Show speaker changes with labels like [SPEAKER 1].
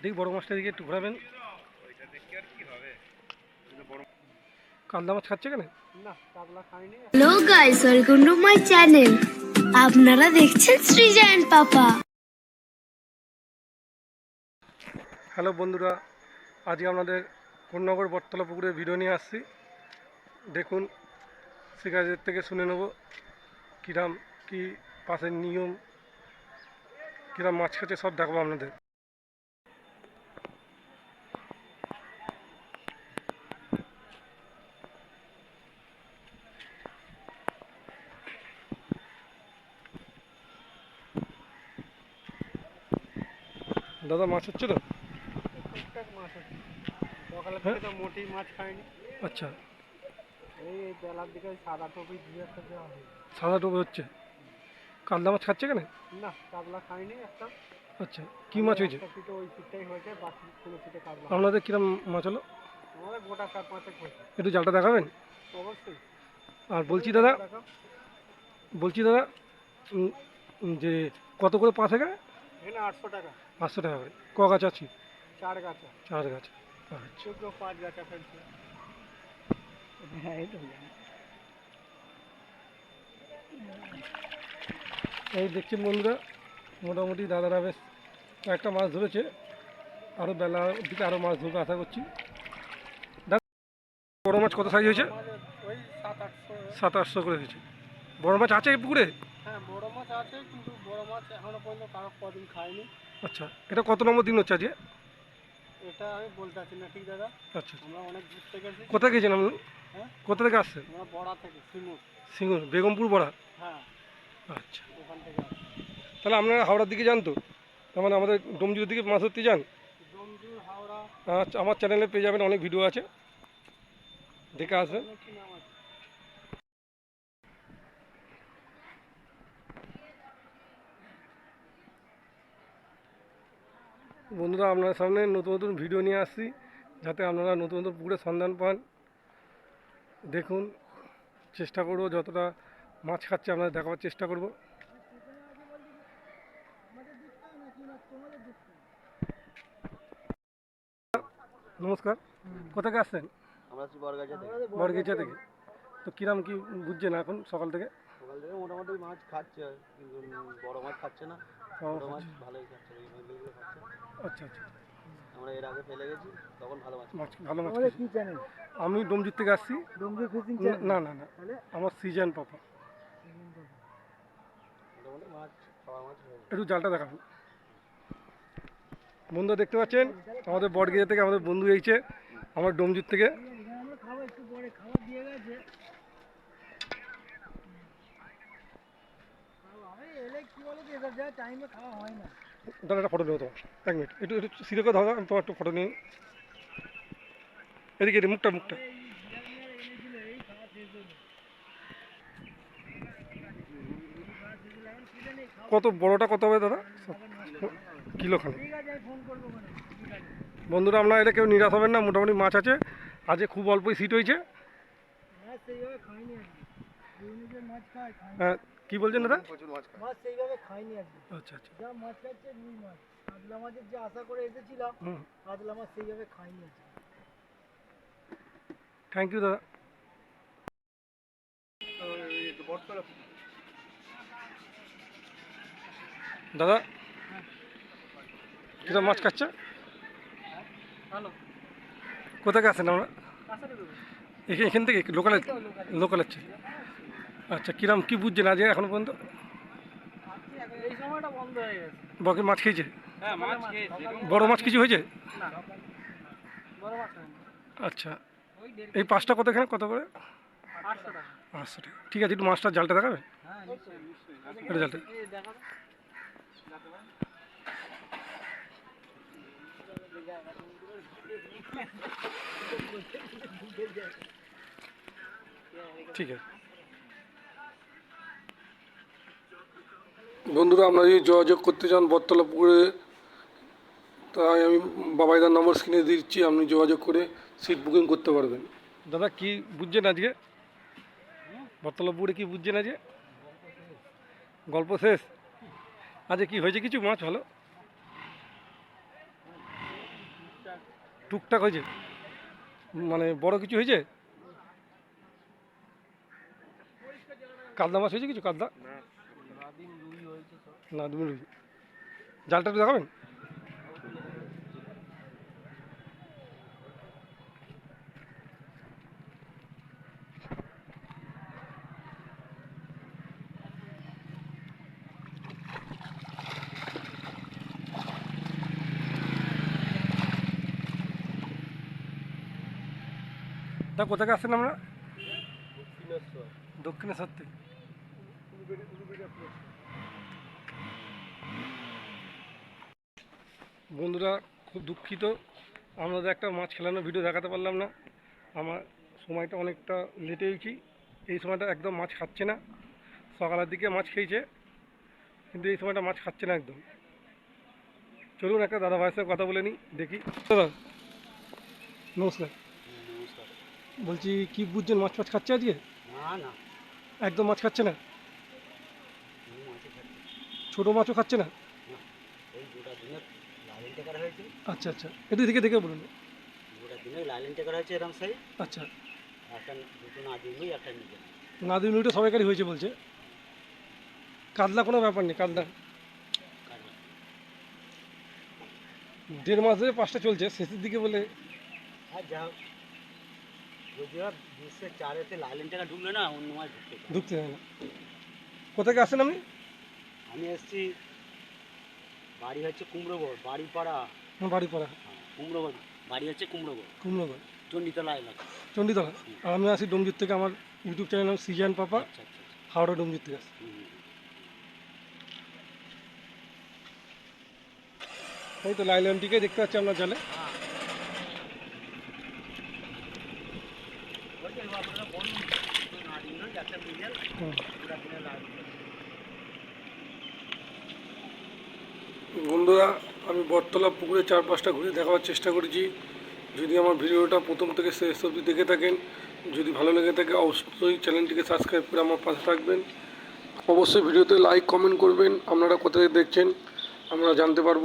[SPEAKER 1] দেখি বড় মাছটা দিকে একটু ঘোরাবেন। কালদা মাছ খাচ্ছে কেন
[SPEAKER 2] hello guys welcome to my channel আপনারা দেখছেন সৃজন পাপা।
[SPEAKER 1] হ্যালো বন্ধুরা আজকে আপনাদের কোন্নগর বটতলা পুকুরের ভিডিও নিয়ে আসছি। দেখুন শিকারীদের থেকে শুনে নেব কিরাম কি পাশের নিয়ম কিরাম মাছ খাচ্ছে সব দেখাবো আপনাদের। দাদা মাছ হচ্ছে তো?
[SPEAKER 3] মাছ হচ্ছে। সকালের? থেকে তো মাছ
[SPEAKER 1] আচ্ছা।
[SPEAKER 3] এই বেলার দিকে সাদা টপি দিয়ে একটা দেওয়া
[SPEAKER 1] সাদা টোপে হচ্ছে? কালদা মাছ খাচ্ছে কেন
[SPEAKER 3] না কাতলা একটা।
[SPEAKER 1] আচ্ছা কি মাছ হয়েছে?
[SPEAKER 3] পিঠে ওই পিঠটাই হয়েছে বাকি কোনো পিঠে কাতলা
[SPEAKER 1] আপনাদের কিরম মাছ হলো?
[SPEAKER 3] আমাদের গোটা চার পাঁচেক হয়েছে।
[SPEAKER 1] একটু জালটা দেখাবেন?
[SPEAKER 3] অবশ্যই।
[SPEAKER 1] আর বলছি দাদা বলছি দাদা যে কত করে পাঁচ এখানে
[SPEAKER 3] এখানে আটশো টাকা।
[SPEAKER 1] পাঁচশো টাকা করে। ক গাছ আছে?
[SPEAKER 3] চার গাছা
[SPEAKER 1] চার গাছ। আচ্ছা।
[SPEAKER 3] চোদ্দ পাঁচ গাছা ফেলছে হ্যাঁ এই।
[SPEAKER 1] দেখছেন বন্ধুরা মোটামুটি দাদারা বেশ একটা মাছ ধরেছে। আরও বেলা দিকে আরও মাছ ধরবে আশা করছি। বড় মাছ কত সাইজ হয়েছে?
[SPEAKER 3] ওই সাত আটশো।
[SPEAKER 1] সাত আটশো করে হয়েছে। বড় মাছ আছে পুকুরে?
[SPEAKER 3] হ্যাঁ বড় মাছ আছে কিন্তু বড় মাছ এখনও পর্যন্ত কারও কদিন খায়নি।
[SPEAKER 1] আচ্ছা এটা কত নম্বর দিন হচ্ছে আজকে?
[SPEAKER 3] এটা আমি বলতে পারছি না ঠিক দাদা?
[SPEAKER 1] আচ্ছা
[SPEAKER 3] আমরা অনেক দূর থেকে এসেছি।
[SPEAKER 1] কোথায় গেছেন আপনি?
[SPEAKER 3] হ্যাঁ?
[SPEAKER 1] কোথা থেকে আসছেন?
[SPEAKER 3] আমরা বড়া থেকে সিমুর
[SPEAKER 1] সিঙ্গুর বেগমপুর বড়া?
[SPEAKER 3] হ্যাঁ।
[SPEAKER 1] আচ্ছা।
[SPEAKER 3] ওখান থেকে
[SPEAKER 1] তাহলে আপনারা হাওড়ার দিকে যান তো? তার মানে আমাদের ডোমজুর দিকে মাছ ধরতে যান?
[SPEAKER 3] ডোমজুর হাওড়া।
[SPEAKER 1] আচ্ছা আমার চ্যানেলে পেয়ে যাবেন অনেক ভিডিও আছে। দেখে আসবেন
[SPEAKER 3] অনেক কি নাম আছে
[SPEAKER 1] বন্ধুরা আপনার সামনে নতুন নতুন ভিডিও নিয়ে আসছি যাতে আপনারা নতুন নতুন পুকুরের সন্ধান পান। দেখুন চেষ্টা করব যতটা মাছ খাচ্ছে আপনাদের দেখাবার চেষ্টা করব। নমস্কার আসছেন?
[SPEAKER 4] বরগাছা থেকে।
[SPEAKER 1] বরগিচা থেকে। তো কিরাম কি বুঝছেন এখন সকাল থেকে?
[SPEAKER 4] সকাল থেকে মোটামুটি মাছ খাচ্ছে কিন্তু বড় মাছ খাচ্ছে না। ছোট মাছ ভালোই ওই মাছগুলো খাচ্ছে।
[SPEAKER 1] আচ্ছা আচ্ছা।
[SPEAKER 4] আমরা এর আগে ফেলে গেছি তখন ভালো মাছ
[SPEAKER 1] মাছ ভালো মাছ
[SPEAKER 3] কি চ্যানেল
[SPEAKER 1] আমি ডোমজুর থেকে আসছি।
[SPEAKER 3] ডোমজুর ফিশিং
[SPEAKER 1] না- না না না। আমার সিজন পাপা। একটু জালটা দেখাবেন বন্ধু দেখতে পাচ্ছেন? আমাদের বটগিজা থেকে আমাদের বন্ধু এইছে আমার ডোমজুর থেকে।
[SPEAKER 3] খাওয়া হয় না।
[SPEAKER 1] দাদা একটা ফটো নেব তোমার এক মিনিট একটু একটু সিরে করে ধরো আমি তোমার একটু ফটো নিই এদিকে এদিকে, মুখটা মুখটা। কত বড়টা কত হবে দাদা? কিলো খানে বন্ধুরা আপনারা এটা কেউ নিরাশ হবেন না মোটামুটি মাছ আছে। আজকে খুব অল্পই সিট হয়েছে। হ্যাঁ কী বলছেন দাদা?
[SPEAKER 3] মাছ সেইভাবে খাইনি আজকে
[SPEAKER 1] আচ্ছা আচ্ছা।
[SPEAKER 3] যা মাছ খাচ্ছে রুই মাছ। কাতলা মাছের যে আশা করে এসেছিলাম
[SPEAKER 1] হুম।
[SPEAKER 3] কাতলা মাছ সেইভাবে খাইনি আজকে
[SPEAKER 1] থ্যাংক ইউ দাদা। দাদা কিরম মাছ খাচ্ছে?
[SPEAKER 3] ভালো।
[SPEAKER 1] কোথায় আসেন আমরা
[SPEAKER 3] কাঁসারে দেবো
[SPEAKER 1] এখান এখান থেকে লোকাল লোকাল আছে। আচ্ছা কিরম কি বুঝছেন আজ এখনও পর্যন্ত? বাকি মাছ খেয়েছে? বড় মাছ কিছু হয়েছে? আচ্ছা এই পাঁচটা কত এখানে? কত করে?
[SPEAKER 3] টাকা।
[SPEAKER 1] ঠিক আছে, একটু মাছটা জালটা দেখাবে
[SPEAKER 3] নিশ্চয়ই নিশ্চয়ই
[SPEAKER 1] এটা জালটা। ঠিক আছে। বন্ধুরা আপনারা যদি যোগাযোগ করতে চান বটতলা পুকুরে তাই আমি বাবাইদার নম্বর স্ক্রিনে দিচ্ছি আপনি যোগাযোগ করে সিট বুকিং করতে পারবেন। দাদা কি বুঝছেন আজকে? বটতলা পুকুরে কি বুঝছেন আজকে? গল্প শেষ? আজকে কি হয়েছে কিছু মাছ ভালো? টুকটাক হয়েছে? মানে বড় কিছু হয়েছে? কালদা মাছ হয়েছে কিছু কালদা? তুমি জালটা একটু দেখাবেন? তা কোথাকে আসছেন আমরা
[SPEAKER 4] দক্ষিণেশ্বর।
[SPEAKER 1] থেকে। বন্ধুরা খুব দুঃখিত। আমাদের একটা মাছ খেলানোর ভিডিও দেখাতে পারলাম না। আমার সময়টা অনেকটা লেটে গেছি এই সময়টা একদম মাছ খাচ্ছে না। সকালের দিকে মাছ খেয়েছে কিন্তু এই সময়টা মাছ খাচ্ছে না একদম। চলুন একটা দাদা ভাইয়ের সঙ্গে কথা বলে নিই দেখি। দাদা নমস্কার। বলছি কি বুঝছেন মাছ ফাছ খাচ্ছে আজকে?
[SPEAKER 4] না না।
[SPEAKER 1] একদম মাছ খাচ্ছে না? ছোটো মাছও খাচ্ছে না? আচ্ছা আচ্ছা। একটু দেখে দেখে বলুন। আচ্ছা।
[SPEAKER 4] নাদিম
[SPEAKER 1] নুইটা সবাইকারই হয়েছে বলছে। কাতলা কোনো ব্যাপার নেই কাতলা। দেড় মাস ধরে পাঁচটা চলছে শেষের দিকে বলে
[SPEAKER 4] ঢুকতে
[SPEAKER 1] হয় না। কোথায় আসেন আপনি?
[SPEAKER 4] আমি এসছি বাড়ি হচ্ছে কুমড়োগড় বাড়ি পাড়া
[SPEAKER 1] বাড়ি পাড়া
[SPEAKER 4] কুমড়োগড় বাড়ি হচ্ছে কুমড়োগড়।
[SPEAKER 1] কুমড়োগড়।
[SPEAKER 4] চণ্ডীতলা এলাকা।
[SPEAKER 1] চণ্ডীতলা। আর আমি আসি ডোমজুর থেকে আমার ইউটিউব চ্যানেল নাম সিজান পাপা।
[SPEAKER 4] আচ্ছা আচ্ছা আচ্ছা।
[SPEAKER 1] হাওড়া ডোমজুর থেকে আসি
[SPEAKER 4] হুম, হুম।
[SPEAKER 1] এই তো লাইলামটিকে দেখতে পাচ্ছি আপনার জালে।
[SPEAKER 4] ওই যে আপনারা বলুন দুটো নাদিম রুই একটা মিডিয়াল
[SPEAKER 1] হুম।
[SPEAKER 4] গোটা দিনে লাইন
[SPEAKER 1] বন্ধুরা, আমি বটতলা পুকুরে চার পাঁচটা ঘুরে দেখাবার চেষ্টা করেছি। যদি আমার ভিডিওটা প্রথম থেকে শেষ অবধি দেখে থাকেন, যদি ভালো লেগে থাকে অবশ্যই চ্যানেলটিকে সাবস্ক্রাইব করে আমার পাশে থাকবেন। অবশ্যই ভিডিওতে লাইক, কমেন্ট করবেন। আপনারা কোথায় দেখছেন, আমরা জানতে পারব।